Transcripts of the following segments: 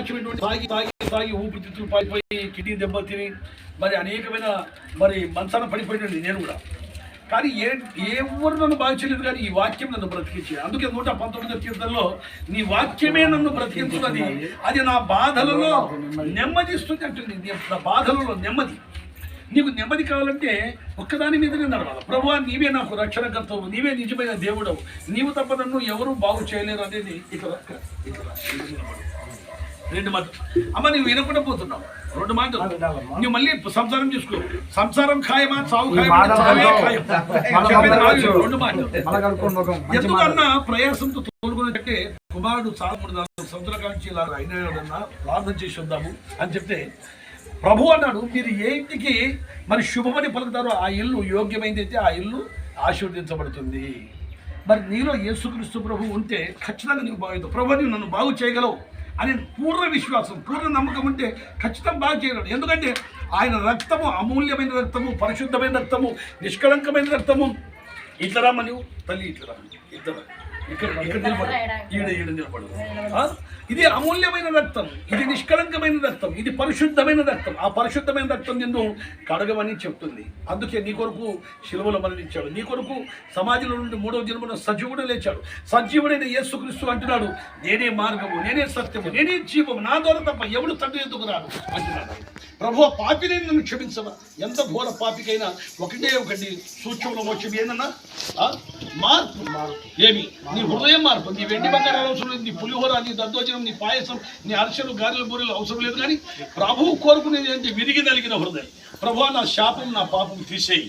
అసాధ్యమైనటువంటి తాగి తాగి తాగి ఊపిరితిత్తులు పడిపోయి కిడ్నీ దెబ్బలు తిని మరి అనేకమైన మరి మంచాన పడిపోయినండి నేను కూడా. కానీ ఏ ఎవరు నన్ను బాగా కానీ ఈ వాక్యం నన్ను బ్రతికించి అందుకే నూట పంతొమ్మిది కీర్తనలో నీ వాక్యమే నన్ను బ్రతికించున్నది. అది నా బాధలలో నెమ్మదిస్తుంది అంటుంది. నా బాధలలో నెమ్మది. నీకు నెమ్మది కావాలంటే ఒక్కదాని మీదనే నడవాలి. ప్రభు నీవే నాకు రక్షణకర్తవు నీవే నిజమైన దేవుడవు. నీవు తప్ప నన్ను ఎవరూ బాగు చేయలేరు అనేది ఇక్కడ ఇక్కడ. రెండు మాటలు అమ్మ నువ్వు వినకుండా పోతున్నావు. రెండు మాటలు. నువ్వు మళ్ళీ సంసారం చేసుకో. సంసారం ఖాయమా చావు ఖాయమా రెండు మాటలు. ఎందుకన్నా ప్రయాసంతో తోలుకున్నట్టే కుమారుడు చాలా మూడు నాలుగు సంవత్సరాల నుంచి ఇలా అయినాడన్నా ప్రార్థన చేసి వద్దాము అని చెప్తే ప్రభు అన్నాడు మీరు ఏ ఇంటికి మరి శుభమని పలుకుతారో ఆ ఇల్లు యోగ్యమైందైతే ఆ ఇల్లు ఆశీర్వదించబడుతుంది. మరి నీలో యేసుక్రీస్తు ప్రభు ఉంటే ఖచ్చితంగా నీకు బాగుంది ప్రభు నన్ను బాగు చేయగలవు. అనే పూర్ణ విశ్వాసం పూర్ణ నమ్మకం ఉంటే ఖచ్చితంగా బాగా చేయగలడు. ఎందుకంటే ఆయన రక్తము అమూల్యమైన రక్తము పరిశుద్ధమైన రక్తము నిష్కళంకమైన రక్తము. ఇట్లా మరియు తల్లి ఇట్లా రమ్మ ఇద్దరు. ఇక్కడ ఇక్కడ నిలబడు. ఈడ ఈడ నిలబడు. ఆ? ఇది అమూల్యమైన రక్తం. ఇది నిష్కలంకమైన రక్తం. ఇది పరిశుద్ధమైన రక్తం. ఆ పరిశుద్ధమైన రక్తం నిన్ను కడగమని చెప్తుంది. అందుకే నీ కొరకు శిలువలో మరణించాడు. నీ కొరకు సమాజంలో నుండి మూడవ జన్మలో సజీవుడు లేచాడు. సజీవుడైన యేసుక్రీస్తు అంటున్నాడు నేనే మార్గము నేనే సత్యము నేనే జీవము. నా ద్వారా తప్ప ఎవడు తండ్రి ఎందుకు రాడు? అంటున్నాడు. ప్రభు పాపిని నన్ను క్షమించవా? ఎంత ఘోర పాపికైనా ఒకటే ఒకటి సూక్ష్మంలో వచ్చి ఏందన్నా ఆ? మార్పు. మార్పు. ఏమి? నీ హృదయం మార్పు నీ వెండి బంగారాలు అవసరం లేదు నీ పులిహోర నీ దద్దోజనం నీ పాయసం నీ అరిసెలు గారెలు బూరెలు అవసరం లేదు కానీ ప్రభువు కోరుకునేది ఏంటి? విరిగి నలిగిన హృదయం. ప్రభు నా శాపం నా పాపం తీసేయి.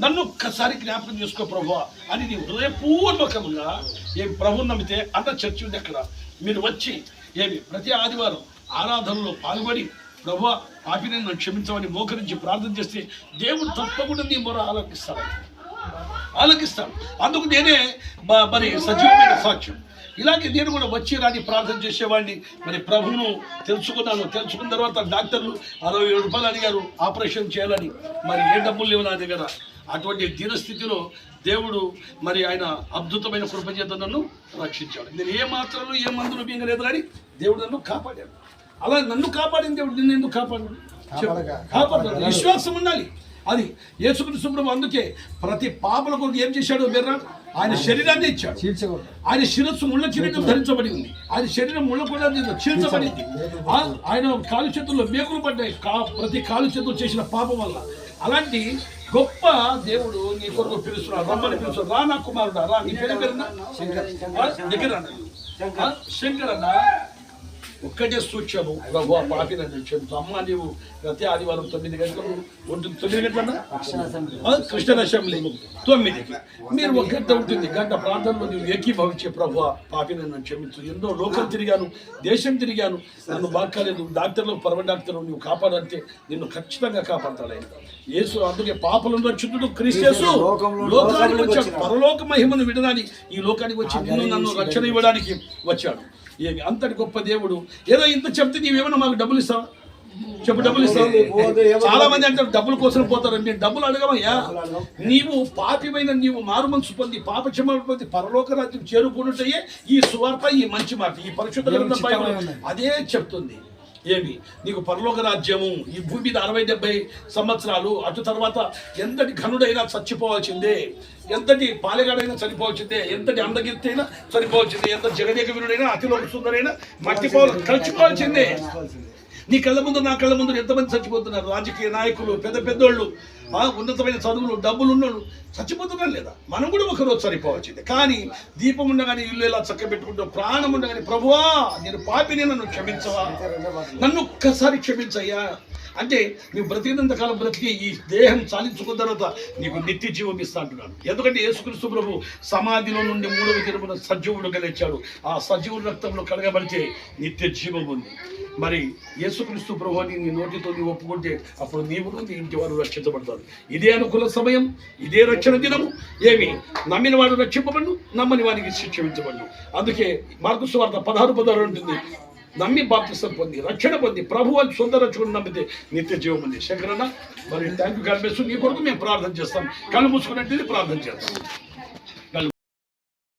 నన్ను ఒక్కసారి జ్ఞాపకం చేసుకో ప్రభు అని నీ హృదయపూర్వకంగా ఏమి ప్రభు నమ్మితే అన్న చర్చ ఉంది అక్కడ. మీరు వచ్చి ఏమి ప్రతి ఆదివారం ఆరాధనలో పాల్గొని ప్రభు పాపిని నన్ను క్షమించమని మోకరించి ప్రార్థన చేస్తే దేవుడు తప్పకుండా నీ మొర ఆలోకిస్తాడు. ఆలకిస్తాడు అందుకు నేనే మరి సజీవమైన సాక్ష్యం. ఇలాగే నేను కూడా వచ్చి రాని ప్రార్థన చేసేవాడిని. మరి ప్రభువును తెలుసుకున్నాను. తెలుసుకున్న తర్వాత డాక్టర్లు అరవై ఏడు రూపాయలు అడిగారు. ఆపరేషన్ చేయాలని. మరి ఏ డబ్బులు లేవు నా దగ్గర. అటువంటి దీనస్థితిలో దేవుడు మరి ఆయన అద్భుతమైన కృపచేత నన్ను రక్షించాడు. నేను ఏ మాత్రలు ఏ మందులు మింగలేదు కానీ దేవుడు నన్ను కాపాడాడు. అలా నన్ను కాపాడిన దేవుడు నిన్ను ఎందుకు కాపాడు? కాపాడు. విశ్వాసం ఉండాలి. అది ప్రభు అందుకే ప్రతి పాపల కొరకు ఏం చేశాడు మీరు? ఆయన శరీరాన్ని ఇచ్చాడు. ఆయన శిరస్సు ముళ్ళ కిరీటం ధరించబడి ఉంది. ఆయన శరీరం ముళ్ళ కూడా చీల్చబడింది ఆ- ఆయన కాలు చేతుల్లో మేకులు పడ్డాయి. ప్రతి కాలు చేతులు చేసిన పాపం వల్ల. అలాంటి గొప్ప దేవుడు నీ కొరకు పిలుస్తున్నాడు. రమ్మని పిలుస్తున్నాడు. రా నా కుమారుడా రా. నీ పేరు పేరునా ఆ, దగ్గర రా. ఆ, శంకర్ అన్న. ఒక్కటే సూక్ష్మము ప్రభు పాపి నన్ను క్షమించు అమ్మ నీవు ప్రతి ఆదివారం తొమ్మిది గంటలకు ఉంటుంది తొమ్మిది గంటలన్నా? ఆ, కృష్ణ అసెంబ్లీ తొమ్మిదికి మీరు ఒక గంట ఉంటుంది. గంట ప్రాంతంలో నువ్వు ఏకీభవించే ప్రభు పాపి నన్ను క్షమించు. ఎన్నో లోకం తిరిగాను దేశం తిరిగాను. నన్ను బాక్కలేదు డాక్టర్లు పరమ డాక్టర్లు నువ్వు కాపాడంటే నిన్ను ఖచ్చితంగా కాపాడతాడు ఆయన. యేసు అందుకే పాపలను రక్షితుడు క్రీస్తు లోకానికి వచ్చాడు పరలోక మహిమను విడడానికి ఈ లోకానికి వచ్చి నిన్ను నన్ను రక్షణ ఇవ్వడానికి వచ్చాడు. ఏమి అంతటి గొప్ప దేవుడు. ఏదో ఇంత చెప్తే నీవేమన్నా మాకు డబ్బులు ఇస్తావా చెప్పు డబ్బులు ఇస్తావు చాలా మంది అంటారు డబ్బుల కోసం పోతారు. నేను డబ్బులు అడగమయ్యా. నీవు పాపిమైన నీవు మారు మనసు పొంది పాప క్షమ పొంది పరలోక రాజ్యం చేరుకున్నట్టయే ఈ సువార్త ఈ మంచి మాట ఈ పరిశుద్ధ అదే చెప్తుంది. ఏమి? నీకు పరలోక రాజ్యము ఈ భూమి మీద అరవై డెబ్బై సంవత్సరాలు అటు తర్వాత ఎంతటి ఘనుడైనా చచ్చిపోవాల్సిందే. ఎంతటి పాలెగాడైనా చనిపోవాల్సిందే. ఎంతటి అందగిత్తి అయినా చనిపోవాల్సిందే. ఎంత జగదేక వీరుడైనా అతిలోక సుందరైనా మట్టిపోవాలి కలిసిపోవాల్సిందే. నీ కళ్ళ ముందు నా కళ్ళ ముందు ఎంతమంది చచ్చిపోతున్నారు? రాజకీయ నాయకులు పెద్ద పెద్దోళ్ళు ఆ ఉన్నతమైన చదువులు డబ్బులు ఉన్నోళ్ళు చచ్చిపోతున్నారు లేదా? మనం కూడా ఒకరోజు సరిపోవచ్చింది కానీ దీపం ఉండగానే ఇల్లు ఎలా చక్క పెట్టుకుంటావు ప్రాణం ఉండగానే ప్రభువా నేను పాపిని నన్ను క్షమించవా? నన్ను ఒక్కసారి క్షమించయ్యా. అంటే నువ్వు బ్రతికినంత కాలం బ్రతికి ఈ దేహం చాలించుకున్న తర్వాత నీకు నిత్య జీవం ఇస్తా అంటున్నాను ఎందుకంటే యేసుక్రీస్తు ప్రభు సమాధిలో నుండి మూడవ దినమున సజీవుడు గెలిచాడు ఆ సజీవుడు రక్తంలో కడగబడితే నిత్య జీవం ఉంది. మరి యేసుక్రీస్తు ప్రభుని నీ నోటితో నీవు ఒప్పుకుంటే అప్పుడు నీవు నీ ఇంటి వారు రక్షించబడతారు. ఇదే అనుకూల సమయం ఇదే రక్షణ దినము. ఏమి? నమ్మిన వాడు రక్షింపబడు నమ్మని వారికి శిక్షించబడు అందుకే మార్కు సువార్త పదహారు పదహారు ఉంటుంది నమ్మి బాప్తిసం పొంది రక్షణ పొంది ప్రభు అని సొంత రక్షకుడు నమ్మితే నిత్య జీవం ఉంది. శంకరన్న మరి థ్యాంక్ యూ కనిపిస్తుంది నీ కొరకు మేము ప్రార్థన చేస్తాం. కళ్ళు మూసుకున్నట్టు ప్రార్థన చేస్తాం